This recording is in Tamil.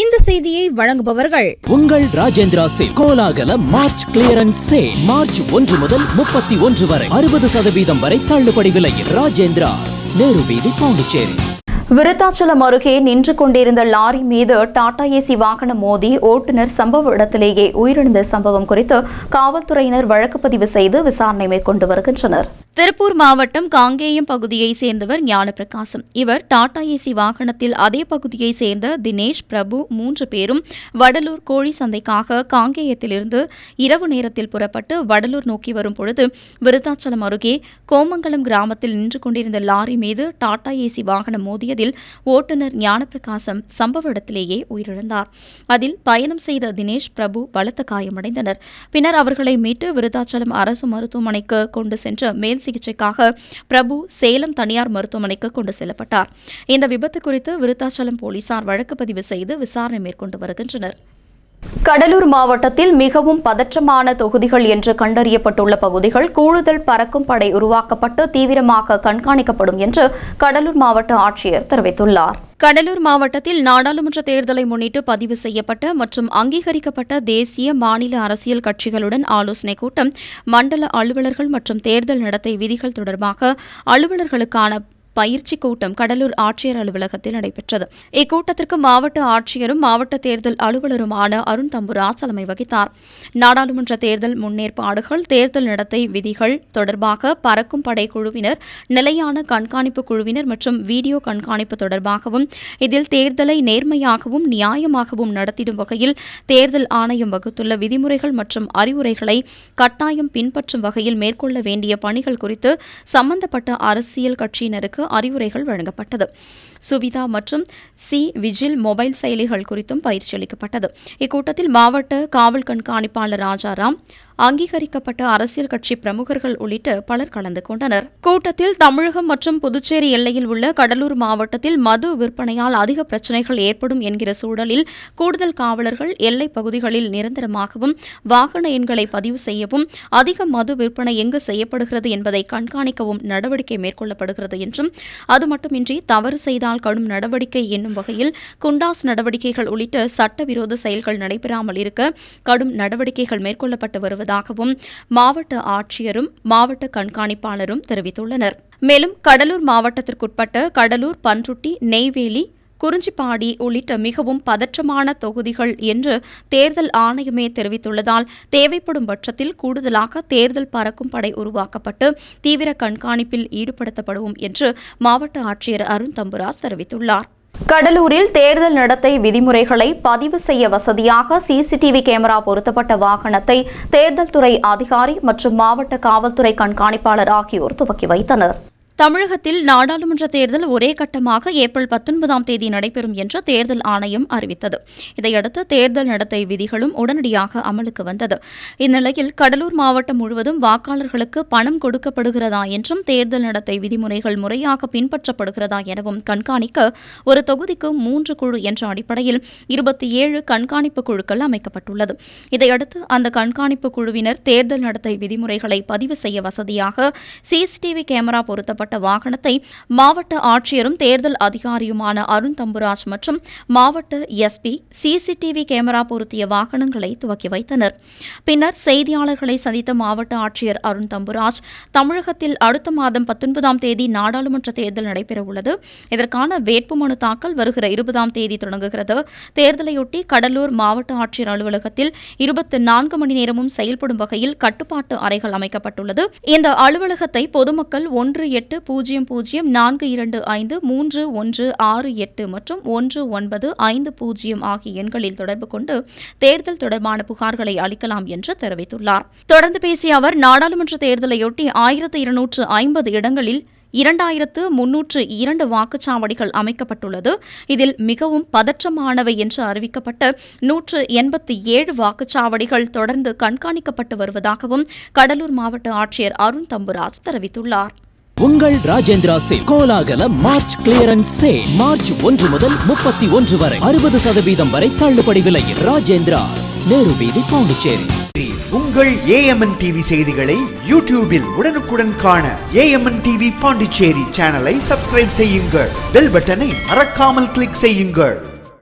இந்த செய்தியை வழங்குபவர்கள் உங்கள் ராஜேந்திரா சில் கோலாகல மார்ச் கிளியரன்ஸ் சேல் மார்ச் ஒன்று முதல் முப்பத்தி ஒன்று வரை. அறுபது சதவீதம் வரை தள்ளுபடி விலையில் ராஜேந்திராஸ் நேரு வீதி பாண்டிச்சேரி. விருத்தாச்சலம் அருகே நின்று கொண்டிருந்த லாரி மீது டாடா ஏசி வாகனம் மோதி ஓட்டுநர் சம்பவ இடத்திலேயே உயிரிழந்த சம்பவம் குறித்து காவல்துறையினர் வழக்கு பதிவு செய்து விசாரணை மேற்கொண்டு வருகின்றனர். திருப்பூர் மாவட்டம் காங்கேயம் பகுதியைச் சேர்ந்தவர் ஞானப்பிரகாசம். இவர் டாடா ஏசி வாகனத்தில் அதே பகுதியைச் சேர்ந்த தினேஷ் பிரபு மூன்று பேரும் வடலூர் கோழி சந்தைக்காக காங்கேயத்திலிருந்து இரவு நேரத்தில் புறப்பட்டு வடலூர் நோக்கி வரும் பொழுது விருத்தாச்சலம் அருகே கோமங்கலம் கிராமத்தில் நின்று கொண்டிருந்த லாரி மீது டாடா ஏசி வாகனம் மோதியதில் ஓட்டுநர் ஞானப்பிரகாசம் சம்பவ இடத்திலேயே உயிரிழந்தார். அதில் பயணம் செய்த தினேஷ் பிரபு பலத்த காயமடைந்தனர். பின்னர் அவர்களை மீட்டு விருத்தாச்சலம் அரசு மருத்துவமனைக்கு கொண்டு சென்ற மேல் சிகிச்சைக்காக பிரபு சேலம் தனியார் மருத்துவமனைக்கு கொண்டு செல்லப்பட்டார். இந்த விபத்து குறித்து விருத்தாச்சலம் போலீசார் வழக்கு பதிவு செய்து விசாரணை மேற்கொண்டு வருகின்றனர். கடலூர் மாவட்டத்தில் மிகவும் பதற்றமான தொகுதிகள் என்று கண்டறியப்பட்டுள்ள பகுதிகள் கூடுதல் பறக்கும் படை உருவாக்கப்பட்டு தீவிரமாக கண்காணிக்கப்படும் என்று கடலூர் மாவட்ட ஆட்சியர் தெரிவித்துள்ளார். கடலூர் மாவட்டத்தில் நாடாளுமன்ற தேர்தலை முன்னிட்டு பதிவு செய்யப்பட்ட மற்றும் அங்கீகரிக்கப்பட்ட தேசிய மாநில அரசியல் கட்சிகளுடன் ஆலோசனைக் கூட்டம் மண்டல அலுவலர்கள் மற்றும் தேர்தல் நடத்தை விதிகள் தொடர்பாக அலுவலர்களுக்கான பயிற்சி கூட்டம் கடலூர் ஆட்சியர் அலுவலகத்தில் நடைபெற்றது. இக்கூட்டத்திற்கு மாவட்ட ஆட்சியரும் மாவட்ட தேர்தல் அலுவலருமான அருண் தம்புராஸ் தலைமை வகித்தார். நாடாளுமன்ற தேர்தல் முன்னேற்பாடுகள் தேர்தல் நடத்தை விதிகள் தொடர்பாக பறக்கும் படை குழுவினர் நிலையான கண்காணிப்பு குழுவினர் மற்றும் வீடியோ கண்காணிப்பு தொடர்பாகவும் இதில் தேர்தலை நேர்மையாகவும் நியாயமாகவும் நடத்திடும் வகையில் தேர்தல் ஆணையம் வகுத்துள்ள விதிமுறைகள் மற்றும் அறிவுரைகளை கட்டாயம் பின்பற்றும் வகையில் மேற்கொள்ள வேண்டிய பணிகள் குறித்து சம்பந்தப்பட்ட அரசியல் கட்சியினருக்கு அறிவுரைகள் வழங்கப்பட்டது. சுவிதா மற்றும் சி. விஜில் மொபைல் செயலிகள் குறித்தும் பயிற்சி அளிக்கப்பட்டது. இக்கூட்டத்தில் மாவட்ட காவல் கண்காணிப்பாளர் ராஜாராம் அங்கீகரிக்கப்பட்ட அரசியல் கட்சி பிரமுகர்கள் உள்ளிட்ட பலர் கலந்து கொண்டனர். கூட்டத்தில் தமிழகம் மற்றும் புதுச்சேரி எல்லையில் உள்ள கடலூர் மாவட்டத்தில் மது விற்பனையால் அதிக பிரச்சினைகள் ஏற்படும் என்கிற சூழலில் கூடுதல் காவலர்கள் எல்லைப் பகுதிகளில் நிரந்தரமாகவும் வாகன எண்களை பதிவு செய்யவும் அதிக மது விற்பனை எங்கு செய்யப்படுகிறது என்பதை கண்காணிக்கவும் நடவடிக்கை மேற்கொள்ளப்படுகிறது என்றும் அது மட்டுமின்றி தவறு செய்தால் கடும் நடவடிக்கை என்னும் வகையில் குண்டாஸ் நடவடிக்கைகள் உள்ளிட்ட சட்டவிரோத செயல்கள் நடைபெறாமல் இருக்க கடும் நடவடிக்கைகள் மேற்கொள்ளப்பட்டு வருவதாகவும் மாவட்ட ஆட்சியரும் மாவட்ட கண்காணிப்பாளரும் தெரிவித்துள்ளனர். மேலும் கடலூர் மாவட்டத்திற்குட்பட்ட கடலூர் பன்ருட்டி நெய்வேலி குறிஞ்சிப்பாடி உள்ளிட்ட மிகவும் பதற்றமான தொகுதிகள் என்று தேர்தல் ஆணையமே தெரிவித்துள்ளதால் தேவைப்படும் பட்சத்தில் கூடுதலாக தேர்தல் பறக்கும் படை உருவாக்கப்பட்டு தீவிர கண்காணிப்பில் ஈடுபடுத்தப்படுவோம் என்று மாவட்ட ஆட்சியர் அருண் தம்புராஸ் தெரிவித்துள்ளார். கடலூரில் தேர்தல் நடத்தை விதிமுறைகளை பதிவு செய்ய வசதியாக சிசிடிவி கேமரா பொருத்தப்பட்ட வாகனத்தை தேர்தல் துறை அதிகாரி மற்றும் மாவட்ட காவல்துறை கண்காணிப்பாளர் ஆகியோர் துவக்கி வைத்தனர். தமிழகத்தில் நாடாளுமன்ற தேர்தல் ஒரே கட்டமாக ஏப்ரல் பத்தொன்பதாம் தேதி நடைபெறும் என்று தேர்தல் ஆணையம் அறிவித்தது. இதையடுத்து தேர்தல் நடத்தை விதிகளும் உடனடியாக அமலுக்கு வந்தது. இந்நிலையில் கடலூர் மாவட்டம் முழுவதும் வாக்காளர்களுக்கு பணம் கொடுக்கப்படுகிறதா என்றும் தேர்தல் நடத்தை விதிமுறைகள் முறையாக பின்பற்றப்படுகிறதா எனவும் கண்காணிக்க ஒரு தொகுதிக்கு மூன்று குழு என்ற அடிப்படையில் இருபத்தி ஏழு கண்காணிப்பு குழுக்கள் அமைக்கப்பட்டுள்ளது. இதையடுத்து அந்த கண்காணிப்பு குழுவினர் தேர்தல் நடத்தை விதிமுறைகளை பதிவு செய்ய வசதியாக சிசிடிவி கேமரா பொருத்தப்பட்ட செய்யப்பட்ட வாகனத்தை மாவட்ட ஆட்சியரும் தேர்தல் அதிகாரியுமான அருண் தம்புராஜ் மற்றும் மாவட்ட எஸ்பி சிசிடிவி கேமரா பொருத்திய வாகனங்களை துவக்கி வைத்தனர். பின்னர் செய்தியாளர்களை சந்தித்த மாவட்ட ஆட்சியர் அருண் தம்புராஜ் தமிழகத்தில் அடுத்த மாதம் பத்தொன்பதாம் தேதி நாடாளுமன்ற தேர்தல் நடைபெறவுள்ளது. இதற்கான வேட்புமனு தாக்கல் வருகிற இருபதாம் தேதி தொடங்குகிறது. தேர்தலையொட்டி கடலூர் மாவட்ட ஆட்சியர் அலுவலகத்தில் இருபத்தி நான்கு மணி நேரமும் செயல்படும் வகையில் கட்டுப்பாட்டு அறைகள் அமைக்கப்பட்டுள்ளது. இந்த அலுவலகத்தை பொதுமக்கள் ஒன்று எட்டு எட்டு பூஜ்ஜியம் பூஜ்ஜியம் நான்கு இரண்டு ஐந்து மூன்று ஒன்று ஆறு எட்டு மற்றும் ஒன்று ஒன்பது ஐந்து பூஜ்ஜியம் ஆகிய எண்களில் தொடர்பு கொண்டு தேர்தல் தொடர்பான புகார்களை அளிக்கலாம் என்று தெரிவித்துள்ளார். தொடர்ந்து பேசிய அவர் நாடாளுமன்ற தேர்தலையொட்டி ஆயிரத்து இருநூற்று ஐம்பது இடங்களில் இரண்டாயிரத்து முன்னூற்று இரண்டு வாக்குச்சாவடிகள் அமைக்கப்பட்டுள்ளது. இதில் மிகவும் பதற்றமானவை என்று அறிவிக்கப்பட்ட நூற்று எண்பத்தி ஏழு வாக்குச்சாவடிகள் தொடர்ந்து கண்காணிக்கப்பட்டு வருவதாகவும் கடலூர் மாவட்ட ஆட்சியர் அருண் தம்புராஜ் தெரிவித்துள்ளார். உங்கள் ராஜேந்திரா சில். கோலாகல மார்ச் கிளியரன்ஸ் சேல். மார்ச் ஒன்று முதல் முப்பத்தி ஒன்று வரை. அறுபது சதவீதம் வரை தள்ளுபடி விலையில் ராஜேந்திராஸ் நேரு வீதி பாண்டிச்சேரி. உங்கள் ஏஎம்என் டிவி செய்திகளை யூடியூபில் உடனுக்குடன் காண ஏஎம்என் டிவி பாண்டிச்சேரி சேனலை சப்ஸ்கிரைப் செய்யுங்கள். பெல் பட்டனை மறக்காமல் கிளிக் செய்யுங்கள்.